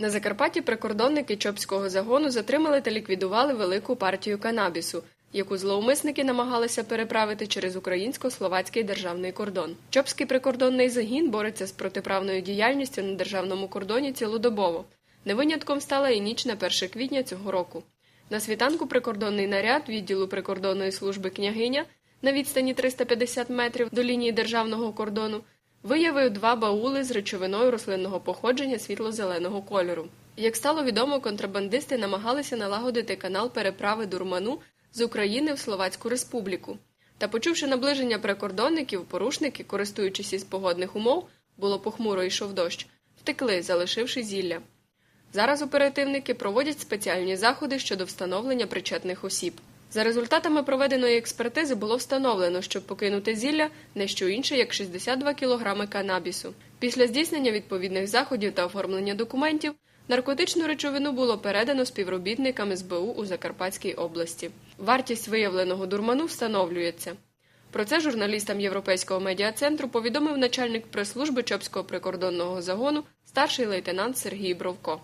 На Закарпатті прикордонники Чопського загону затримали та ліквідували велику партію канабісу, яку зловмисники намагалися переправити через українсько-словацький державний кордон. Чопський прикордонний загін бореться з протиправною діяльністю на державному кордоні цілодобово. Не винятком стала і ніч на 1 квітня цього року. На світанку прикордонний наряд відділу прикордонної служби княгиня на відстані 350 метрів до лінії державного кордону виявив два баули з речовиною рослинного походження світло-зеленого кольору. Як стало відомо, контрабандисти намагалися налагодити канал переправи дурману з України в Словацьку Республіку. Та, почувши наближення прикордонників, порушники, користуючись із погодних умов, було похмуро йшов дощ, втекли, залишивши зілля. Зараз оперативники проводять спеціальні заходи щодо встановлення причетних осіб. За результатами проведеної експертизи було встановлено, що покинути зілля не що інше, як 62 кг канабісу. Після здійснення відповідних заходів та оформлення документів наркотичну речовину було передано співробітникам СБУ у Закарпатській області. Вартість виявленого дурману встановлюється. Про це журналістам Європейського медіа-центру повідомив начальник прес-служби Чопського прикордонного загону старший лейтенант Сергій Бровко.